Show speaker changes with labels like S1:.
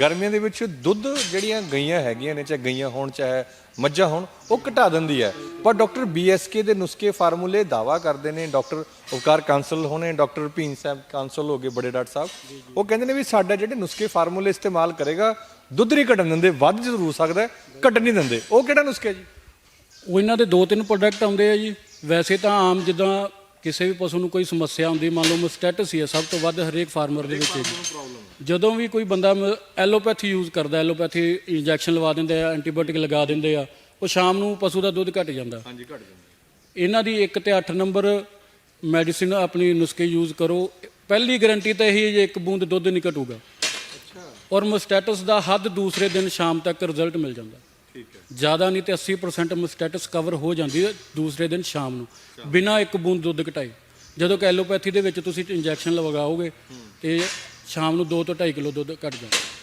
S1: ਗਰਮੀਆਂ ਦੇ ਵਿੱਚ ਦੁੱਧ ਜਿਹੜੀਆਂ ਗਈਆਂ ਹੈਗੀਆਂ ਨੇ ਚਾਹੇ ਗਈਆਂ ਹੋਣ ਚਾਹੇ ਮੱਝਾਂ ਹੋਣ ਉਹ ਘਟਾ ਦਿੰਦੀ ਹੈ। ਪਰ ਡਾਕਟਰ ਬੀਐਸਕੇ ਦੇ ਨੁਸਖੇ ਫਾਰਮੂਲੇ ਦਾਵਾ ਕਰਦੇ ਨੇ ਡਾਕਟਰ ਉਪਕਾਰ ਕਾਂਸਲ ਹੋਣੇ ਡਾਕਟਰ ਭੀਮ ਸਾਹਿਬ ਕਾਂਸਲ ਹੋ ਗਏ ਬੜੇ ਡਾਕਟਰ ਸਾਹਿਬ। ਉਹ ਕਹਿੰਦੇ ਨੇ ਵੀ ਸਾਡਾ ਜਿਹੜੇ ਨੁਸਖੇ ਫਾਰਮੂਲੇ ਇਸਤੇਮਾਲ ਕਰੇਗਾ ਦੁੱਧ ਨਹੀਂ ਘਟਣ ਦਿੰਦੇ ਵੱਧ ਜ਼ਰੂਰ ਹੋ ਸਕਦਾ ਘਟ ਨਹੀਂ ਦਿੰਦੇ। ਉਹ ਕਿਹੜਾ ਨੁਸਖਾ ਜੀ?
S2: ਉਹ ਇਹਨਾਂ ਦੇ ਦੋ ਤਿੰਨ ਪ੍ਰੋਡਕਟ ਆਉਂਦੇ ਆ ਜੀ। ਵੈਸੇ ਤਾਂ ਆਮ ਜਿੱਦਾਂ ਕਿਸੇ ਵੀ ਪਸ਼ੂ ਨੂੰ ਕੋਈ ਸਮੱਸਿਆ ਹੁੰਦੀ ਮੰਨ ਲਓ ਮਸਟੈਟਸ ਹੀ ਹੈ ਸਭ ਤੋਂ ਵੱਧ ਹਰੇਕ ਫਾਰਮਰ ਦੇ ਵਿੱਚ ਹੈ ਜੀ ਜਦੋਂ ਵੀ ਕੋਈ ਬੰਦਾ ਐਲੋਪੈਥੀ ਯੂਜ਼ ਕਰਦਾ ਐਲੋਪੈਥੀ ਇੰਜੈਕਸ਼ਨ ਲਵਾ ਦਿੰਦੇ ਆ ਐਂਟੀਬਾਇਓਟਿਕ ਲਗਾ ਦਿੰਦੇ ਆ ਉਹ ਸ਼ਾਮ ਨੂੰ ਪਸ਼ੂ ਦਾ ਦੁੱਧ ਘਟ ਜਾਂਦਾ।
S1: ਹਾਂਜੀ ਘਟ ਜਾਂਦਾ।
S2: ਇਹਨਾਂ ਦੀ 1 ਤੇ 8 ਨੰਬਰ ਮੈਡੀਸਿਨ ਆਪਣੀ ਨੁਸਖੇ ਯੂਜ਼ ਕਰੋ। ਪਹਿਲੀ ਗਾਰੰਟੀ ਤਾਂ ਇਹੀ ਹੈ ਜੇ ਇੱਕ ਬੂੰਦ ਦੁੱਧ ਨਹੀਂ ਘਟੂਗਾ
S1: ਅੱਛਾ।
S2: ਔਰ ਮਸਟੈਟਸ ਦਾ ਹੱਦ ਦੂਸਰੇ ਦਿਨ ਸ਼ਾਮ ਤੱਕ ਰਿਜ਼ਲਟ ਮਿਲ ਜਾਂਦਾ।
S1: ਠੀਕ ਹੈ।
S2: ਜ਼ਿਆਦਾ ਨਹੀਂ ਤੇ 80% ਮਸਟੈਟਸ ਕਵਰ ਹੋ ਜਾਂਦੀ ਹੈ ਦੂਸਰੇ ਦਿਨ ਸ਼ਾਮ ਨੂੰ। ਬਿਨਾਂ ਇੱਕ ਬੂੰਦ ਦੁੱਧ ਘਟਾਈ ਜਦੋਂ ਕਿ ਐਲੋਪੈਥੀ ਦੇ ਵਿੱਚ ਤੁਸੀਂ ਇੰਜੈਕਸ਼ਨ ਲਗਾਓਗੇ ਤੇ ਸ਼ਾਮ ਨੂੰ 2 ਤੋਂ 2.5 ਕਿਲੋ ਦੁੱਧ ਘਟ ਜਾਂਦਾ।